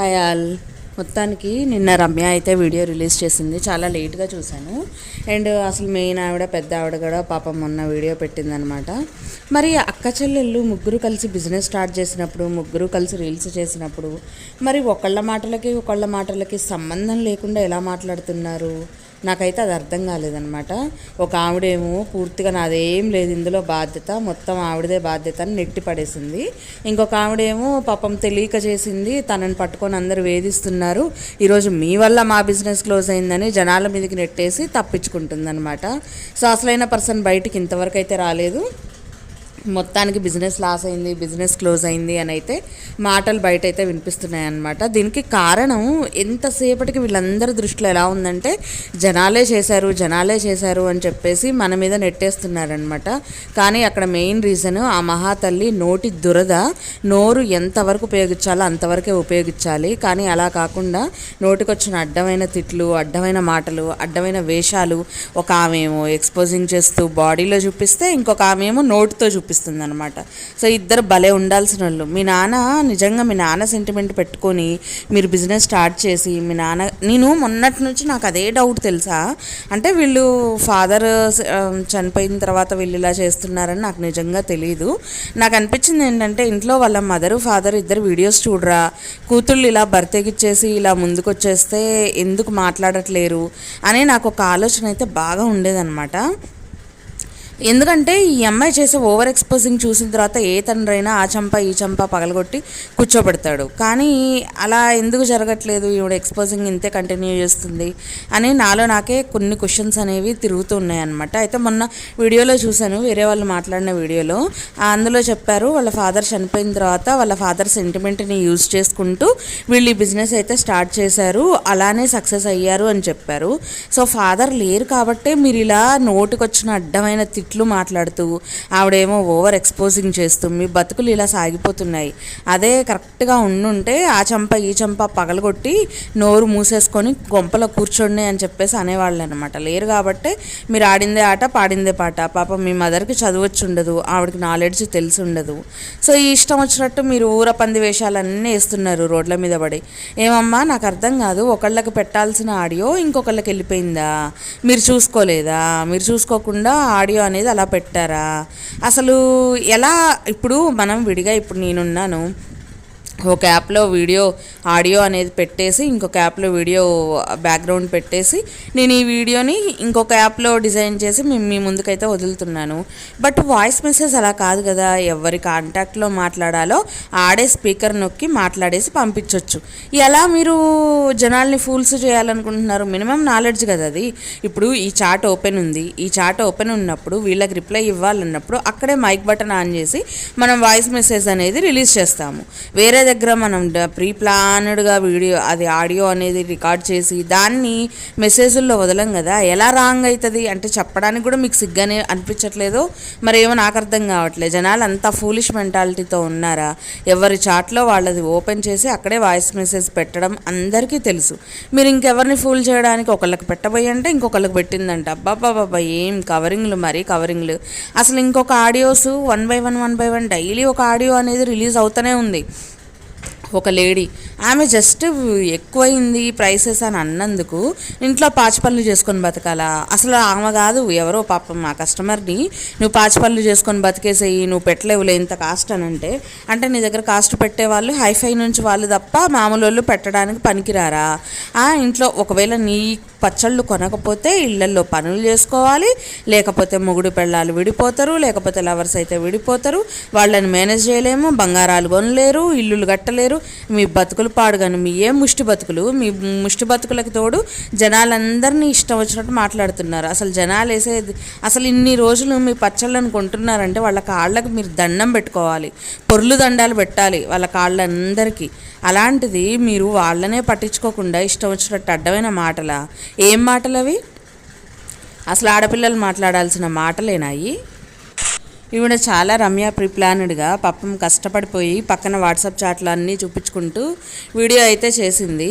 Hi all. మొత్తానికి నిన్న రమ్య అయితే వీడియో రిలీజ్ చేసింది. చాలా లేట్గా చూశాను. అండ్ అసలు మెయిన్ ఆవిడ పెద్ద ఆవిడ కూడా పాపం మొన్న వీడియో పెట్టిందనమాట. మరి అక్క చెల్లెళ్ళు ముగ్గురు కలిసి బిజినెస్ స్టార్ట్ చేసినప్పుడు ముగ్గురు కలిసి రీల్స్ చేసినప్పుడు మరి ఒకళ్ళ మాటలకి ఒకళ్ళ మాటలకి సంబంధం లేకుండా ఎలా మాట్లాడుతున్నారు? నాకైతే అది అర్థం కాలేదనమాట ఒక ఆవిడేమో పూర్తిగా నాదేం లేదు ఇందులో బాధ్యత మొత్తం ఆవిడదే బాధ్యత అని నెట్టి పడేసింది. ఇంకొక ఆవిడేమో పాపం తెలియక చేసింది తనని పట్టుకొని అందరూ వేధిస్తున్నారు. ఈరోజు మీ వల్ల మా బిజినెస్ క్లోజ్ అయిందని జనాల మీదకి నెట్టేసి తప్పించుకుంటుందన్నమాట. సో అసలైన పర్సన్ బయటికి ఇంతవరకు అయితే రాలేదు. మొత్తానికి బిజినెస్ లాస్ అయింది బిజినెస్ క్లోజ్ అయింది అని అయితే మాటలు బయట అయితే వినిపిస్తున్నాయి అన్నమాట దీనికి కారణం ఎంతసేపటికి వీళ్ళందరి దృష్టిలో ఎలా ఉందంటే జనాలే చేశారు జనాలే చేశారు అని చెప్పేసి మన మీద నెట్టేస్తున్నారనమాట కానీ అక్కడ మెయిన్ రీజన్ ఆ మహాతల్లి నోటి దురద నోరు ఎంతవరకు ఉపయోగించాలో అంతవరకే ఉపయోగించాలి. కానీ అలా కాకుండా నోటికొచ్చిన అడ్డమైన తిట్లు అడ్డమైన మాటలు అడ్డమైన వేషాలు ఒక ఆమె ఏమో ఎక్స్పోజింగ్ చేస్తూ బాడీలో చూపిస్తే ఇంకొక ఆమె ఏమో నోటితో చూపిస్తుంది అనమాట సో ఇద్దరు భలే ఉండాల్సిన వాళ్ళు మీ నాన్న నిజంగా మీ నాన్న సెంటిమెంట్ పెట్టుకొని మీరు బిజినెస్ స్టార్ట్ చేసి మీ నాన్న నేను మొన్నటి నుంచి నాకు అదే డౌట్ తెలుసా? అంటే వీళ్ళు ఫాదర్ um, చనిపోయిన తర్వాత వీళ్ళు ఇలా చేస్తున్నారని నాకు నిజంగా తెలియదు నాకు అనిపించింది ఏంటంటే ఇంట్లో వాళ్ళ మదరు ఫాదర్ ఇద్దరు వీడియోస్ చూడరా? కూతుళ్ళు ఇలా బర్తెగిచ్చేసి ఇలా ముందుకొచ్చేస్తే ఎందుకు మాట్లాడట్లేరు? అనే నాకు ఒక ఆలోచన అయితే బాగా ఉండేదన్నమాట. ఎందుకంటే ఈ అమ్మాయి చేసే ఓవర్ ఎక్స్పోజింగ్ చూసిన తర్వాత ఏ తండ్రైనా ఆ చంప ఈ చంప పగలగొట్టి కూర్చోబెడతాడు. కానీ అలా ఎందుకు జరగట్లేదు? ఈవిడ ఎక్స్పోజింగ్ ఇంతే కంటిన్యూ చేస్తుంది అని నాలో నాకే కొన్ని క్వశ్చన్స్ అనేవి తిరుగుతూ ఉన్నాయన్నమాట. అయితే మొన్న వీడియోలో చూశాను వేరే వాళ్ళు మాట్లాడిన వీడియోలో. అందులో చెప్పారు వాళ్ళ ఫాదర్ చనిపోయిన తర్వాత వాళ్ళ ఫాదర్ సెంటిమెంట్ని యూజ్ చేసుకుంటూ వీళ్ళు ఈ బిజినెస్ అయితే స్టార్ట్ చేశారు అలానే సక్సెస్ అయ్యారు అని చెప్పారు. సో ఫాదర్ లేరు కాబట్టే మీరు ఇలా నోటికొచ్చిన అడ్డమైన తిట్లు మాట్లాడుతూ ఆవిడేమో ఓవర్ ఎక్స్పోజింగ్ చేస్తూ మీ బతుకులు ఇలా సాగిపోతున్నాయి. అదే కరెక్ట్గా ఉండుంటే ఆ చంప ఈ చంప పగలగొట్టి నోరు మూసేసుకొని గొంపలో కూర్చోండి అని చెప్పేసి అనేవాళ్ళు అనమాట లేరు కాబట్టి మీరు ఆడిందే ఆట పాడిందే పాట. పాప మీ మదర్కి చదవచ్చు ఉండదు ఆవిడకి నాలెడ్జ్ తెలిసి ఉండదు. సో ఈ ఇష్టం వచ్చినట్టు మీరు ఊర పంది వేషాలన్నీ వేస్తున్నారు రోడ్ల మీద పడి. ఏమమ్మా నాకు అర్థం కాదు ఒకళ్ళకి పెట్టాల్సిన ఆడియో ఇంకొకళ్ళకి వెళ్ళిపోయిందా? మీరు చూసుకోలేదా? మీరు చూసుకోకుండా ఆడియో అనేది అలా పెట్టారా? అసలు ఎలా ఇప్పుడు మనం విడిగా ఇప్పుడు నేనున్నాను ఒక యాప్లో వీడియో ఆడియో అనేది పెట్టేసి ఇంకొక యాప్లో వీడియో బ్యాక్గ్రౌండ్ పెట్టేసి నేను ఈ వీడియోని ఇంకొక యాప్లో డిజైన్ చేసి మేము మీ ముందుకైతే వదులుతున్నాను. బట్ వాయిస్ మెసేజ్ అలా కాదు కదా. ఎవరి కాంటాక్ట్లో మాట్లాడాలో ఆడే స్పీకర్ నొక్కి మాట్లాడేసి పంపించవచ్చు ఎలా మీరు జనాల్ని ఫూల్స్ చేయాలనుకుంటున్నారు? మినిమం నాలెడ్జ్ కదా అది. ఇప్పుడు ఈ చాట్ ఓపెన్ ఉంది. ఈ చాట్ ఓపెన్ ఉన్నప్పుడు వీళ్ళకి రిప్లై ఇవ్వాలన్నప్పుడు అక్కడే మైక్ బటన్ ఆన్ చేసి మనం వాయిస్ మెసేజ్ అనేది రిలీజ్ చేస్తాము. వేరే దగ్గర మనం ప్రీ ప్లాన్డ్గా వీడియో అది ఆడియో అనేది రికార్డ్ చేసి దాన్ని మెసేజ్ల్లో వదలం కదా. ఎలా రాంగ్ అవుతుంది అంటే చెప్పడానికి కూడా మీకు సిగ్గానే అనిపించట్లేదు. మరి ఏమో నాకు అర్థం కావట్లేదు. జనాలు అంతా ఫూలిష్ మెంటాలిటీతో ఉన్నారా? ఎవరి చాట్లో వాళ్ళది ఓపెన్ చేసి అక్కడే వాయిస్ మెసేజ్ పెట్టడం అందరికీ తెలుసు. మీరు ఇంకెవరిని ఫూల్ చేయడానికి ఒకళ్ళకి పెట్టబోయి అంటే ఇంకొకళ్ళకి పెట్టిందంట. అబ్బాబాబా ఏం కవరింగ్లు మరి కవరింగ్లు అసలు ఇంకొక audios one by one one by one daily ఒక ఆడియో అనేది రిలీజ్ అవుతూనే ఉంది. ఒక లేడీ. ఆమె జస్ట్ ఎక్కువైంది ప్రైసెస్ అని అన్నందుకు ఇంట్లో పాచి పనులు చేసుకొని బతకాలా? అసలు ఆమె కాదు ఎవరో పాపం మా కస్టమర్ని. నువ్వు పాచి పనులు చేసుకొని బతికేసేయి నువ్వు పెట్టలేవులే ఇంత కాస్ట్ అని అంటే. అంటే నీ దగ్గర కాస్ట్ పెట్టేవాళ్ళు హైఫై నుంచి వాళ్ళు తప్ప మామూలు వాళ్ళు పెట్టడానికి పనికిరారా? ఆ ఇంట్లో ఒకవేళ నీ పచ్చళ్ళు కొనకపోతే ఇళ్ళల్లో పనులు చేసుకోవాలి. లేకపోతే మొగుడు పెళ్ళాలు విడిపోతారు. లేకపోతే లవర్స్ అయితే విడిపోతారు. వాళ్ళని మేనేజ్ చేయలేము. బంగారాలు కొనలేరు. ఇల్లులు కట్టలేరు. మీ బతుకులు పాడుగాను. మీ ఏ ముష్టి బతుకులు? మీ ముష్టి బతుకులకు తోడు జనాలందరినీ ఇష్టం వచ్చినట్టు మాట్లాడుతున్నారు. అసలు జనాలు వేసేది అసలు ఇన్ని రోజులు మీ పచ్చళ్ళను కొంటున్నారంటే వాళ్ళ కాళ్ళకు మీరు దండం పెట్టుకోవాలి. పొర్లు దండాలు పెట్టాలి వాళ్ళ కాళ్ళందరికీ. అలాంటిది మీరు వాళ్ళనే పట్టించుకోకుండా ఇష్టం వచ్చినట్టు అడ్డమైన మాటలా? ఏం మాటలు అవి? అసలు ఆడపిల్లలు మాట్లాడాల్సిన మాటలేనాయి ఈవిడ చాలా రమ్య ప్రీప్లానెడ్గా పాపం కష్టపడిపోయి పక్కన వాట్సాప్ చాట్లు అన్నీ చూపించుకుంటూ వీడియో అయితే చేసింది.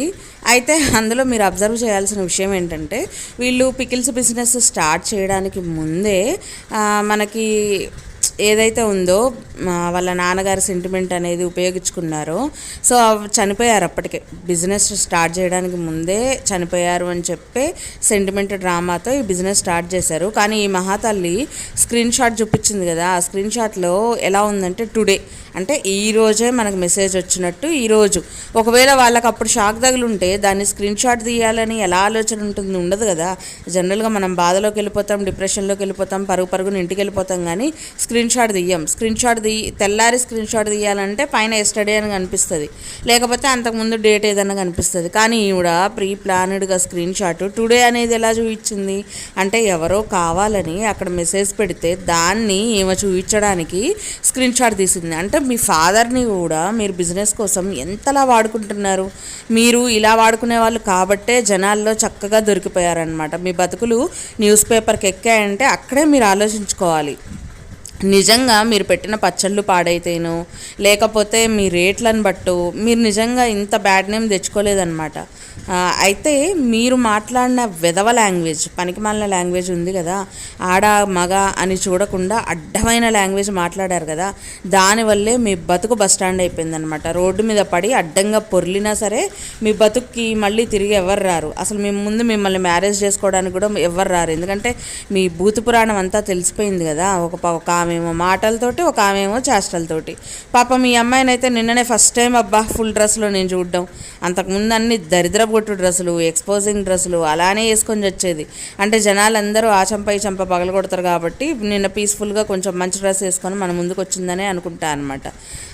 అయితే అందులో మీరు అబ్జర్వ్ చేయాల్సిన విషయం ఏంటంటే వీళ్ళు పికిల్స్ బిజినెస్ స్టార్ట్ చేయడానికి ముందే మనకి ఏదైతే ఉందో వాళ్ళ నాన్నగారి సెంటిమెంట్ అనేది ఉపయోగించుకున్నారో సో చనిపోయారు అప్పటికే. బిజినెస్ స్టార్ట్ చేయడానికి ముందే చనిపోయారు అని చెప్పి సెంటిమెంట్ డ్రామాతో ఈ బిజినెస్ స్టార్ట్ చేశారు. కానీ ఈ మహాతల్లి స్క్రీన్ షాట్ చూపించింది కదా ఆ స్క్రీన్ షాట్లో ఎలా ఉందంటే టుడే అంటే ఈ రోజే మనకు మెసేజ్ వచ్చినట్టు ఈరోజు ఒకవేళ వాళ్ళకి అప్పుడు షాక్ తగులుంటే దాన్ని స్క్రీన్ షాట్ తీయాలని ఎలా ఆలోచన ఉంటుంది ఉండదు కదా. జనరల్గా మనం బాధలోకి వెళ్ళిపోతాం డిప్రెషన్లోకి వెళ్ళిపోతాం పరుగు పరుగున ఇంటికి వెళ్ళిపోతాం కానీ స్క్రీన్ షాట్ తీయం. స్క్రీన్ షాట్ తీ తెల్లారి స్క్రీన్ షాట్ తీయాలంటే పైన ఎస్టడీ అని కనిపిస్తుంది. లేకపోతే అంతకుముందు డేట్ ఏదైనా కనిపిస్తుంది. కానీ ఈవిడ ప్రీ ప్లానెడ్గా స్క్రీన్ షాట్ టుడే అనేది ఎలా చూపించింది? అంటే ఎవరో కావాలని అక్కడ మెసేజ్ పెడితే దాన్ని ఈమె చూపించడానికి స్క్రీన్ షాట్ తీసింది. అంటే మీ ఫాదర్ని కూడా మీరు బిజినెస్ కోసం ఎంతలా వాడుకుంటున్నారు? మీరు ఇలా వాడుకునే వాళ్ళు కాబట్టే జనాల్లో చక్కగా దొరికిపోయారనమాట మీ బతుకులు న్యూస్ పేపర్కి ఎక్కాయంటే అక్కడే మీరు ఆలోచించుకోవాలి. నిజంగా మీరు పెట్టిన పచ్చళ్ళు పాడైతేనో లేకపోతే మీ రేట్లను బట్టు మీరు నిజంగా ఇంత బ్యాడ్ నేమ్ తెచ్చుకోలేదన్నమాట. అయితే మీరు మాట్లాడిన విధవ లాంగ్వేజ్ పనికిమాలిన లాంగ్వేజ్ ఉంది కదా ఆడ మగ అని చూడకుండా అడ్డమైన లాంగ్వేజ్ మాట్లాడారు కదా దానివల్లే మీ బతుకు బస్ స్టాండ్ అయిపోయిందనమాట రోడ్డు మీద పడి అడ్డంగా పొర్లినా సరే మీ బతుక్కి మళ్ళీ తిరిగి ఎవరు రారు? అసలు మీ ముందు మిమ్మల్ని మ్యారేజ్ చేసుకోవడానికి కూడా ఎవరు రారు. ఎందుకంటే మీ భూత పురాణం అంతా తెలిసిపోయింది కదా ఒక ప- ఒక ఆమెమో మాటలతోటి ఒక ఆమెమో చేష్టలతోటి. పాపం మీ అమ్మాయినైతే నిన్ననే ఫస్ట్ టైం అబ్బా ఫుల్ డ్రెస్లో నేను చూడడం. అంతకుముందు అన్ని దరిద్రపొట్టు డ్రెస్సులు ఎక్స్పోజింగ్ డ్రెస్సులు అలానే వేసుకొని వచ్చేది అంటే జనాలందరూ ఆ చంప ఈ చంప పగల కొడతారు కాబట్టి నిన్న పీస్ఫుల్గా కొంచెం మంచి డ్రెస్ వేసుకొని మన ముందుకు వచ్చిందనే అనుకుంటా అనమాట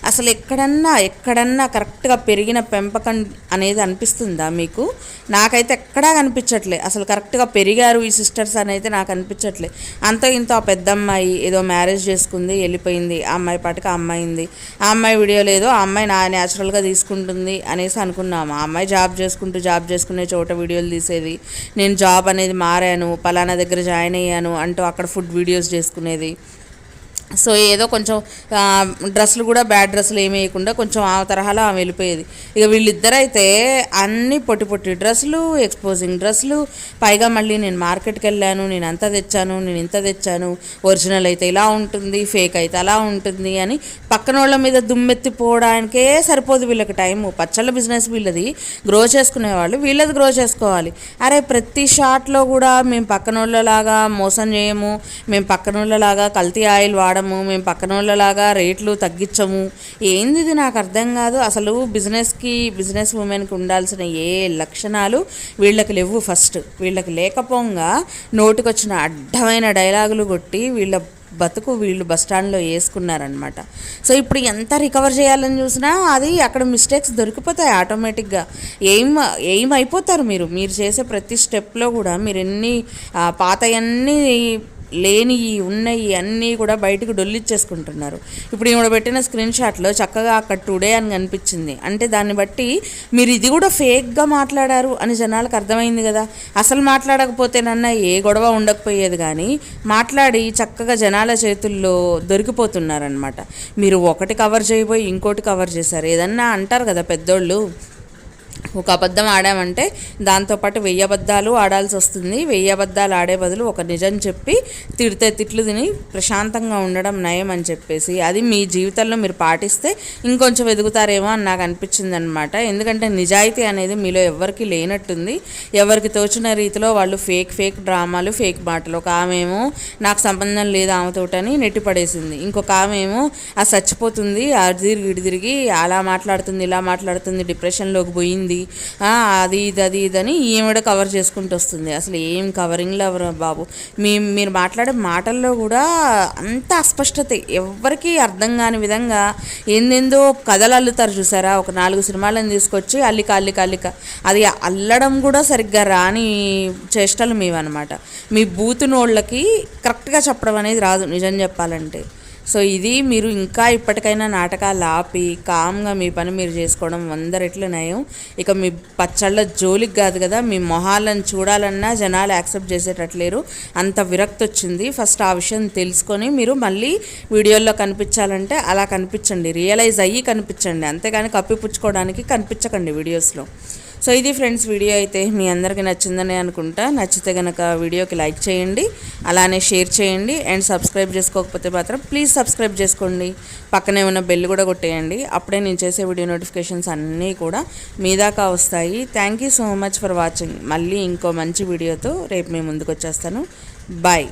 అసలు ఎక్కడన్నా ఎక్కడన్నా కరెక్ట్గా పెరిగిన పెంపకం అనేది అనిపిస్తుందా మీకు? నాకైతే ఎక్కడా కనిపించట్లే. అసలు కరెక్ట్గా పెరిగారు ఈ సిస్టర్స్ అని అయితే నాకు అనిపించట్లే. అంత ఇంత ఆ పెద్దమ్మాయి ఏదో మ్యారేజ్ చేసుకుంది వెళ్ళిపోయింది. ఆ అమ్మాయి పాటికి ఆ అమ్మాయి ఉంది. ఆ అమ్మాయి వీడియో లేదో ఆ అమ్మాయి నా న్యాచురల్గా తీసుకుంటుంది అనేసి అనుకున్నాము. ఆ అమ్మాయి జాబ్ చేసుకుంటూ జాబ్ చేసుకునే చోట వీడియోలు తీసేది. నేను జాబ్ అనేది మారాను పలానా దగ్గర జాయిన్ అయ్యాను అంటూ అక్కడ ఫుడ్ వీడియోస్ చేసుకునేది. సో ఏదో కొంచెం డ్రెస్సులు కూడా బ్యాడ్ డ్రెస్సులు ఏమి వేయకుండా కొంచెం ఆ తరహాలో ఆమె వెళ్ళిపోయేది. ఇక వీళ్ళిద్దరైతే అన్ని పొట్టి పొట్టి డ్రెస్సులు ఎక్స్పోజింగ్ డ్రెస్సులు. పైగా మళ్ళీ నేను మార్కెట్కి వెళ్ళాను నేను అంత తెచ్చాను నేను ఇంత తెచ్చాను ఒరిజినల్ అయితే ఇలా ఉంటుంది ఫేక్ అయితే అలా ఉంటుంది అని పక్కన వాళ్ళ మీద దుమ్మెత్తిపోవడానికే సరిపోదు వీళ్ళకి టైము పచ్చళ్ళ బిజినెస్ వీళ్ళది. గ్రో చేసుకునేవాళ్ళు వీళ్ళది గ్రో చేసుకోవాలి. అరే ప్రతి షాట్లో కూడా మేము పక్కన వాళ్ళలాగా మోసం చేయము మేము పక్కన వాళ్ళలాగా కల్తీ ఆయిల్ వాడము మేము పక్కన వాళ్ళలాగా రేట్లు తగ్గించము. ఏంది ఇది నాకు అర్థం కాదు. అసలు బిజినెస్కి బిజినెస్ ఉమెన్కి ఉండాల్సిన ఏ లక్షణాలు వీళ్ళకి లేవు ఫస్ట్. వీళ్ళకి లేకపోగా నోటికొచ్చిన అడ్డమైన డైలాగులు కొట్టి వీళ్ళ బతుకు వీళ్ళు బస్ స్టాండ్లో వేసుకున్నారనమాట సో ఇప్పుడు ఎంత రికవర్ చేయాలని చూసినా అది అక్కడ మిస్టేక్స్ దొరికిపోతాయి ఆటోమేటిక్గా. ఏం ఏం అయిపోతారు మీరు. మీరు చేసే ప్రతి స్టెప్లో కూడా మీరు ఎన్ని పాతయన్నీ లేని ఉన్నవి అన్నీ కూడా బయటకు డొల్లిచ్చేసుకుంటున్నారు. ఇప్పుడు ఈవిడ పెట్టిన స్క్రీన్ షాట్లో చక్కగా అక్కడ టుడే అని కనిపించింది. అంటే దాన్ని బట్టి మీరు ఇది కూడా ఫేక్గా మాట్లాడారు అని జనాలకు అర్థమైంది కదా. అసలు మాట్లాడకపోతేనన్నా ఏ గొడవ ఉండకపోయేది కానీ మాట్లాడి చక్కగా జనాల చేతుల్లో దొరికిపోతున్నారనమాట మీరు ఒకటి కవర్ చేయబోయి ఇంకోటి కవర్ చేశారు. ఏదన్నా అంటారు కదా పెద్దోళ్ళు. ఒక అబద్ధం ఆడామంటే దాంతోపాటు వెయ్యి అబద్ధాలు ఆడాల్సి వస్తుంది. వెయ్యి అబద్ధాలు ఆడే బదులు ఒక నిజం చెప్పి తిడితే తిట్లు తిని ప్రశాంతంగా ఉండడం నయం అని చెప్పేసి అది మీ జీవితంలో మీరు పాటిస్తే ఇంకొంచెం ఎదుగుతారేమో అని నాకు అనిపించింది అనమాట ఎందుకంటే నిజాయితీ అనేది మీలో ఎవరికి లేనట్టుంది. ఎవరికి తోచిన రీతిలో వాళ్ళు ఫేక్ ఫేక్ డ్రామాలు ఫేక్ మాటలు. ఒక ఆమె ఏమో నాకు సంబంధం లేదు ఆమెతోటని నెట్టిపడేసింది. ఇంకొక ఆమెమో ఆ చచ్చిపోతుంది అది తిరిగి అలా మాట్లాడుతుంది ఇలా మాట్లాడుతుంది డిప్రెషన్లోకి పోయింది అది ఇది అది ఇది అని కవర్ చేసుకుంటూ వస్తుంది. అసలు ఏం కవరింగ్లో ఎవరు బాబు? మీ మీరు మాట్లాడే మాటల్లో కూడా అంత అస్పష్టత. ఎవరికి అర్థం కాని విధంగా ఏందేందో కథలు అల్లుతారు చూసారా? ఒక నాలుగు సినిమాలను తీసుకొచ్చి అల్లిక అల్లిక అల్లిక. అది అల్లడం కూడా సరిగ్గా రాని చేష్టలు మీవన్నమాట. మీ బూతునోళ్ళకి కరెక్ట్గా చెప్పడం అనేది రాదు నిజం చెప్పాలంటే. సో ఇది మీరు ఇంకా ఇప్పటికైనా నాటకాలు ఆపి కామ్గా మీ పని మీరు చేసుకోవడం వంద రెట్లు నయం. ఇక మీ పచ్చళ్ళ జోలికి కాదు కదా మీ మొహాలను చూడాలన్నా జనాలు యాక్సెప్ట్ చేసేటట్లేరు. అంత విరక్తి వచ్చింది. ఫస్ట్ ఆ విషయం తెలుసుకొని మీరు మళ్ళీ వీడియోల్లో కనిపించాలంటే అలా కనిపించండి. రియలైజ్ అయ్యి కనిపించండి. అంతేగాని కప్పిపుచ్చుకోవడానికి కనిపించకండి వీడియోస్లో. సో ఇది ఫ్రెండ్స్ వీడియో అయితే మీ అందరికీ నచ్చిందని అనుకుంటా. నచ్చితే కనుక వీడియోకి లైక్ చేయండి అలానే షేర్ చేయండి అండ్ సబ్స్క్రైబ్ చేసుకోకపోతే మాత్రం ప్లీజ్ సబ్స్క్రైబ్ చేసుకోండి. పక్కనే ఉన్న బెల్ కూడా కొట్టేయండి. అప్పుడే నేను చేసే వీడియో నోటిఫికేషన్స్ అన్నీ కూడా మీ దాకా వస్తాయి. Thank you so much for watching. మళ్ళీ ఇంకో మంచి వీడియోతో రేపు మేము ముందుకు వచ్చేస్తాను. బాయ్.